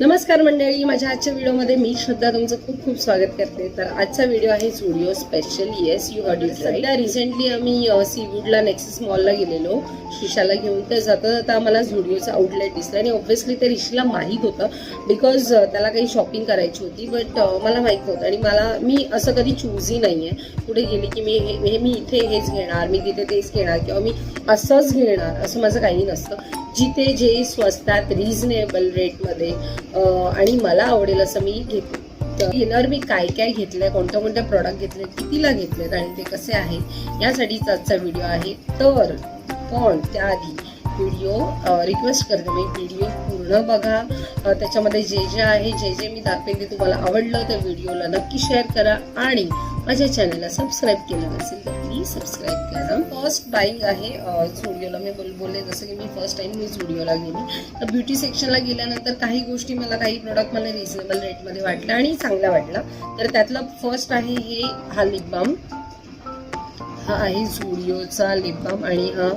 नमस्कार मंडळी माझ्या आजच्या व्हिडिओमध्ये मी श्रद्धा तुमचं खूप खूप स्वागत करते. तर आजचा व्हिडिओ आहे Zudio special yes you heard it सध्या रिसेंटली आम्ही सीवूडला नेक्सेस मॉलला गेलेलो. शिशाला घेऊन तर जाता जाता आम्हाला झुडिओचं आउटलेट दिसलं आणि ऑब्व्हियसली ते ऋषीला माहीत होतं बिकॉज त्याला काही शॉपिंग करायची होती. बट मला माहीत नव्हतं आणि मला मी असं कधी चूजही नाही आहे कुठे गेली की मी हे हे- मी इथे हेच घेणार मी तिथे तेच घेणार किंवा मी असंच घेणार असं माझं काही नसतं. जिथे जे स्वस्तात रिझनेबल रेटमध्ये आणि मला आवडेल असं मी घेते तर घेणार मी काय काय घेतलंय कोणत्या कोणत्या प्रॉडक्ट घेतले कितीला घेतलेत आणि ते कसे आहेत यासाठीच आजचा व्हिडिओ आहे. तर पण त्याआधी व्हिडिओ रिक्वेस्ट करते मी. व्हिडिओ पूर्ण बघा. त्याच्यामध्ये जे जे आहे जे जे मी दाखवेन ते तुम्हाला आवडलं तर व्हिडिओला नक्की शेअर करा. आणि माझ्या चॅनलला सबस्क्राईब केलं नसेल तर प्लीज सबस्क्राईब करा. फर्स्ट बाईंग आहे झुडिओला मी बोल बोलले जसं की मी फर्स्ट टाइम मी झुडिओला गेली. तर ब्युटी सेक्शनला गेल्यानंतर काही गोष्टी मला काही प्रोडक्ट मला रिझनेबल रेटमध्ये वाटला आणि चांगला वाटला तर त्यातलं फर्स्ट आहे हे हा लिप बाम हा आहे झुडिओचा लिप बाम आणि हा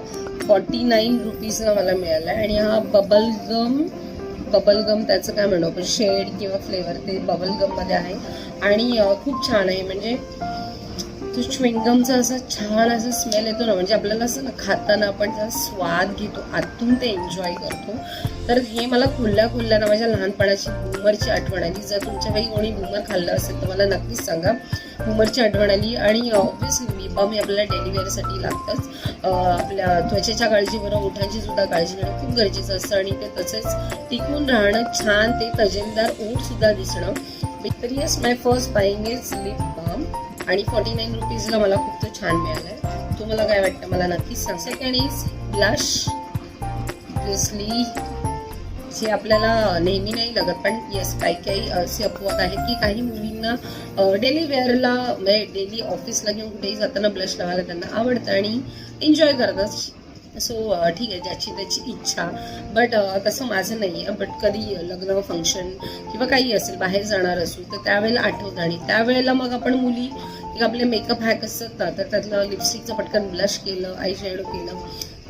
फॉर्टी नाईन रुपीजला मला मिळाला आहे. आणि हा बबल गम बबल गम त्याचं काय म्हणू आपण शेड किंवा फ्लेवर ते बबल गममध्ये आहे. आणि खूप छान आहे. म्हणजे तो च्विंगमचा असा छान असा स्मेल येतो ना म्हणजे आपल्याला असं ना खाताना आपण त्याचा स्वाद घेतो आतून ते एन्जॉय करतो. तर हे मला खुल्ल्या खुल्ल्या ना माझ्या लहानपणाची घुमरची आठवण आली. जर तुमच्या काही कोणी घुमर खाल्लं असेल तर मला नक्कीच सांगा. घुमरची आठवण आली आणि ऑब्व्हियसली लिपबाम हे आपल्याला डेलिव्हरीसाठी लागतंच. आपल्या त्वचेच्या काळजीबरोबर ओठांची सुद्धा काळजी घेणं खूप गरजेचं असतं आणि ते तसेच टिकून राहणं छान ते तजेलदार ओठ सुद्धा दिसणं. तर yes my first buying is lip balm आणि फॉर्टी नाईन रुपीजला मला खूप तो छान मिळालाय. तुम्हाला काय वाटतं मला नक्कीच सांग सेकंड इज ब्लश ऑब्विसली जे आपल्याला नेहमी नाही लागत पण येस काही काही असे अपवाद आहेत की काही मुलींना डेली वेअरला म्हणजे डेली ऑफिसला घेऊन कुठेही जाताना ब्लश लावायला त्यांना आवडतं आणि एन्जॉय करतात. सो ठीक आहे ज्याची त्याची इच्छा. बट तसं माझं नाही आहे बट कधी लग्न फंक्शन किंवा काही असेल बाहेर जाणार असू तर त्यावेळेला आठवतं. आणि त्यावेळेला मग आपण मुली आपले मेकअप हॅक असतात ना तर त्यातलं लिपस्टिकचं पटकन ब्लश केलं आय शेडो केलं.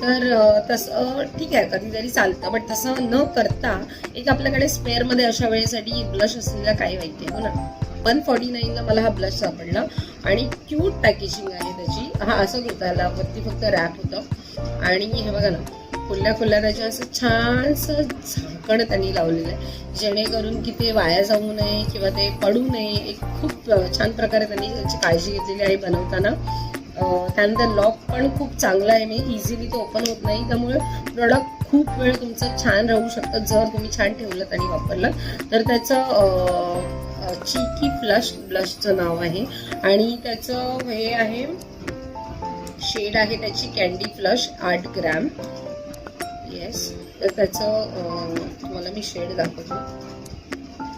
तर तसं ठीक आहे कधीतरी चालतं. बट तसं न करता एक आपल्याकडे स्पेअरमध्ये अशा वेळेसाठी ब्लश असलेला काही माहिती आहे हो ना? वन फॉर्टी नाईनला मला हा ब्लश सापडला. आणि क्यूट पॅकेजिंग आहे त्याची. हा असं होता वरती फक्त रॅप होतं. आणि हे बघा ना खुल्या खुल्या त्याच्या असं छानसं झाकण त्यांनी लावलेलं आहे. जेणेकरून की ते वाया जाऊ नये किंवा ते पडू नये. एक खूप छान प्रकारे त्यांनी त्याची काळजी घेतलेली आहे बनवताना. त्यानंतर लॉक पण खूप चांगला आहे. म्हणजे इझिली तो ओपन होत नाही. त्यामुळे प्रोडक्ट खूप वेळ तुमचं छान राहू शकतं जर तुम्ही छान ठेवलं आणि वापरलं. तर त्याचं चिकी फ्लश ब्लशचं नाव आहे. आणि त्याचं हे आहे शेड आहे त्याची कॅन्डी फ्लश आठ ग्रॅम येस तर त्याचं तुम्हाला मी शेड दाखवतो.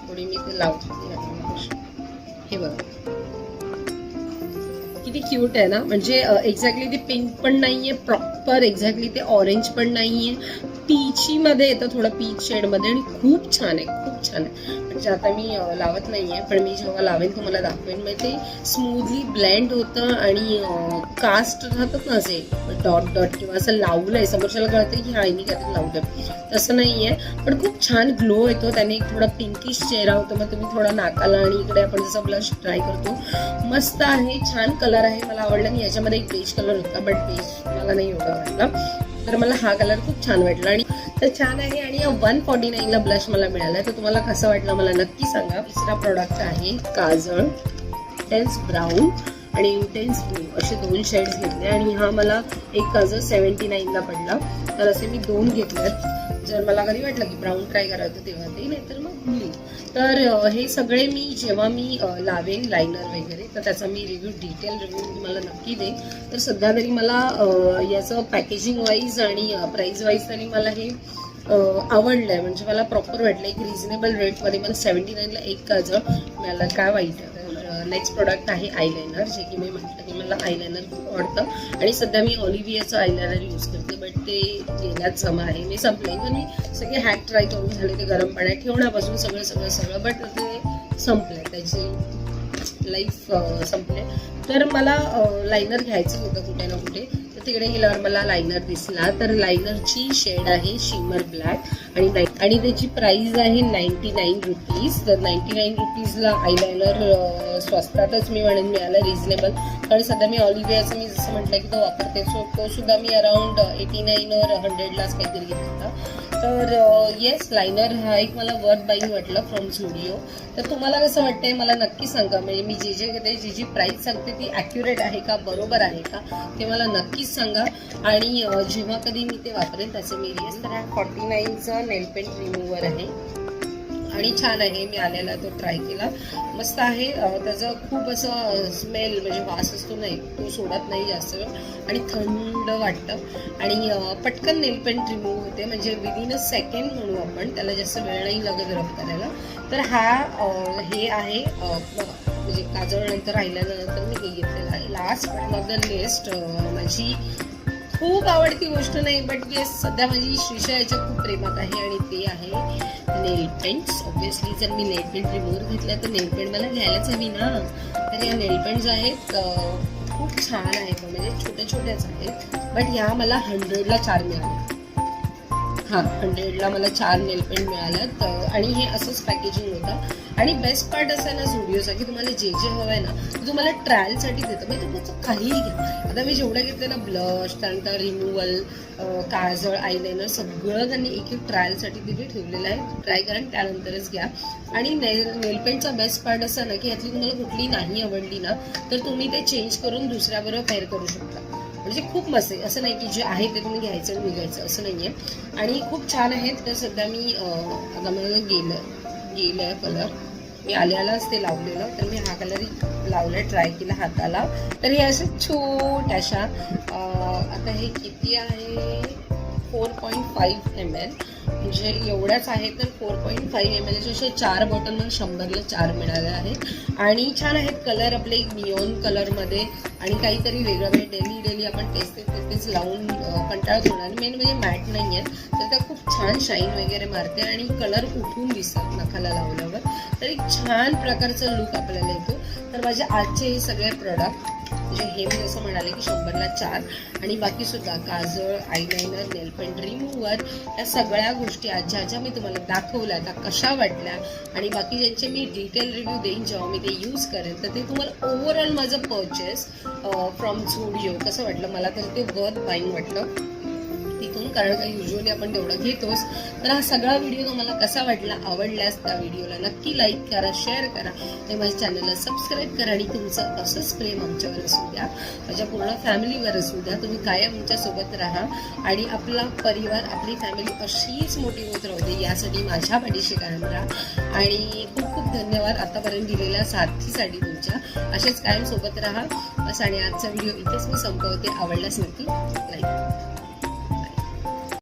थोडी मी ते लावतो हे बघा. किती क्यूट आहे ना? म्हणजे एक्झॅक्टली ते पिंक पण नाहीये प्रॉपर एक्झॅक्टली ते ऑरेंज पण नाहीये. पीची मध्ये येतं थोडं पीच शेडमध्ये आणि खूप छान आहे खूप छान आहे. म्हणजे आता मी लावत नाही आहे पण मी जेव्हा लावेन तुम्हाला दाखवेन. म्हणजे ते स्मूथली ब्लेंड होतं आणि कास्ट राहतात ना असे डॉट डॉट किंवा असं लावलं आहे समोरच्याला कळतं की हा मी काहीतरी लावलं तसं नाही आहे पण खूप छान ग्लो येतो. त्याने एक थोडा पिंकिश चेहरा होतो मग तुम्ही थोडा नाकाला आणि इकडे आपण जसं ब्लश ट्राय करतो. मस्त आहे छान कलर आहे मला आवडला आणि याच्यामध्ये एक बेज कलर होता बट बेज मला नाही एवढा वाटला तर मला हा कलर खूप छान वाटला. आणि तर छान आहे आणि वन फॉर्टी नाईनला ब्लश मला मिळाला. तर तुम्हाला कसं वाटलं मला नक्की सांगा. तिसरा प्रॉडक्ट आहे काजळ. टेन्स ब्राऊन आणि इंटेन्स ब्लू असे दोन शेड्स घेतले आणि हा मला एक काजळ सेवन्टी नाईनला पडला. तर असे मी दोन घेतल्यात जर मला कधी वाटलं की ब्राऊन ट्राय करायचं तेव्हा ते नाहीतर मग ब्लू तर हे सगळे मी जेव्हा मी लावेन लायनर वगैरे तर त्याचा मी रिव्ह्यू डिटेल रिव्ह्यू तुम्हाला नक्की देईन. तर सध्या तरी मला याचं पॅकेजिंग वाईज आणि प्राईज वाईज तरी मला हे आवडलं आवडलंय. म्हणजे मला प्रॉपर वाटलं एक रिझनेबल रेटमध्ये मला सेवन्टी नाईनला एक काजळ मिळालं. काय वाईट आहे? नेक्स्ट प्रोडक्ट आहे आयलायनर जे की मी म्हटलं की मला आयलायनर खूप आवडतं. आणि सध्या मी ऑलिव्हियाचं आयलायनर यूज करते बट ते गेल्याच जमा आहे. मी संपले. पण मी सगळे हॅक ट्राय करून झाले ते गरम पाण्यात ठेवण्यापासून सगळं सगळं सगळं बट ते संपलं. त्याची लाईफ संपले. तर मला लायनर घ्यायचं होतं कुठे ना कुठे. तिकडे गेल्यावर मला लायनर दिसला. तर लायनरची शेड आहे शिमर ब्लॅक आणि आणि त्याची प्राइस आहे नाईन्टी नाईन रुपीज तर नाईन्टी नाईन रुपीजला आयलायनर स्वस्तातच मी म्हणेन मिळालं रिझनेबल कारण सध्या मी ऑलिव्हियाचं मी जसं म्हटलं की तो वापरते. सो तो सुद्धा मी अराउंड एटी नाईन और हंड्रेडलाच काहीतरी घेतला होता. तर येस लायनर हा एक मला वर्थ बाईंग वाटलं फ्रॉम झुडिओ तर तुम्हाला कसं वाटतंय? मला नक्की सांगा. म्हणजे मी जे जे घेते जी जी प्राईस सांगते ती ॲक्युरेट आहे का? बरोबर आहे का? ते मला नक्कीच सांगा. आणि जेव्हा कधी मी ते वापरेन त्याचे मी रिअस तर हा फॉर्टी नाईनचं नेलपेंट रिमूव्हर आहे. आणि छान आहे. मी आलेला तो ट्राय केला. मस्त आहे. त्याचं खूप असं स्मेल म्हणजे वास असतो नाही तो सोडत नाही जास्त वेळ. आणि थंड वाटतं. आणि पटकन नेल पेंट रिमूव्ह होते. म्हणजे विदिन अ सेकंड म्हणू आपण त्याला जास्त वेळ नाही लागत रफ करायला. तर हा हे आहे. म्हणजे काजळ नंतर राहिल्यानंतर मी हे घेतलेलं आहे. लास्ट ऑफ द लिस्ट माझी खूप आवडती गोष्ट नाही बट येस सध्या माझी श्रीषयाच्या खूप प्रेमात आहे आणि ते आहे नेल पेंट्स ऑब्विसली जर मी नेल पेंट रिमूव्हर घेतल्या तर नेल पेंट मला घ्यायलाच हवी ना. तर या नेल पेंट्स आहेत खूप छान आहेत म्हणजे छोट्या छोट्याच आहेत. बट ह्या मला हंड्रेडला चार मिळाल्या हां हंड्रेडला मला चार नेल पेंट मिळालं. तर आणि हे असंच पॅकेजिंग होतं. आणि बेस्ट पार्ट असं आहे ना झुडिओचा की तुम्हाला जे जे हवं आहे ना ते तुम्हाला ट्रायलसाठी देतं. म्हणजे तुम्ही काहीही घ्या. आता मी जेवढं घेतलं ना ब्लश त्यानंतर रिमूव्हल काजळ आयलायनर सगळं त्यांनी एक एक ट्रायलसाठी तिथे ठेवलेलं आहे. ट्राय करा आणि त्यानंतरच घ्या. आणि नेल नेलपेंटचा बेस्ट पार्ट असा ना की यातली तुम्हाला कुठली नाही आवडली ना तर तुम्ही ते चेंज करून दुसऱ्याबरोबर पेअर करू शकता. म्हणजे खूप मस्त आहे. असं नाही की जे आहे ते तुम्ही घ्यायचं आणि निघायचं असं नाही आहे आणि खूप छान आहेत. तर सध्या मी आता मला गेलं गेलं कलर मी आल्यालाच ते लावलेलं. तर मी हा कलर लावला ट्राय केला हाताला. तर हे असं छोट्याशा आता हे किती आहे? Four point five M L. म्हणजे एवढ्याच आहे तर four point five M L असे चार बॉटल मला शंभरला चार मिळाले आहेत. आणि छान आहेत कलर आपले नियॉन कलरमध्ये आणि काहीतरी वेगळं म्हणजे डेली डेली आपण तेच टेस्टेस लावून कंटाळत होणार मेन म्हणजे मॅट नाही आहेत तर त्या खूप छान शाईन वगैरे मारते आणि कलर उठून दिसतात नखाला लावल्यावर. तर एक छान प्रकारचा लुक आपल्याला येतो. तर माझे आजचे हे सगळे प्रोडक्ट म्हणजे हे मी जसं म्हणाले की शंभरला चार. आणि बाकी सुद्धा काजळ आयलायनर नेलपेंट रिमूव्हर या सगळ्या गोष्टी आजच्या ज्या मी तुम्हाला दाखवल्या त्या कशा वाटल्या आणि बाकी ज्यांचे मी डिटेल रिव्ह्यू देईन जेव्हा मी ते यूज करेन तर ते तुम्हाला ओव्हरऑल माझं पर्चेस फ्रॉम झुडिओ कसं वाटलं? मला तर ते वर्थ बाईंग वाटलं. तिथून कारण का युजली आपण तेवढं घेतोच. तर हा सगळा व्हिडिओ तुम्हाला कसा वाटला आवडल्यास त्या व्हिडिओला नक्की लाईक करा शेअर करा. आणि माझ्या चॅनलला सबस्क्राईब करा आणि तुमचं असंच प्रेम आमच्यावर असू द्या. माझ्या पूर्ण फॅमिलीवर असू द्या. तुम्ही कायम आमच्यासोबत राहा. आणि आपला परिवार आपली फॅमिली अशीच मोठी होत राहू दे यासाठी माझ्या पाठीशी कायम राहा. आणि खूप खूप धन्यवाद आतापर्यंत दिलेल्या साथीसाठी तुमच्या. असेच कायम सोबत राहा. बस आणि आजचा व्हिडिओ इथेच मी संपवते. आवडल्यास नक्की लाईक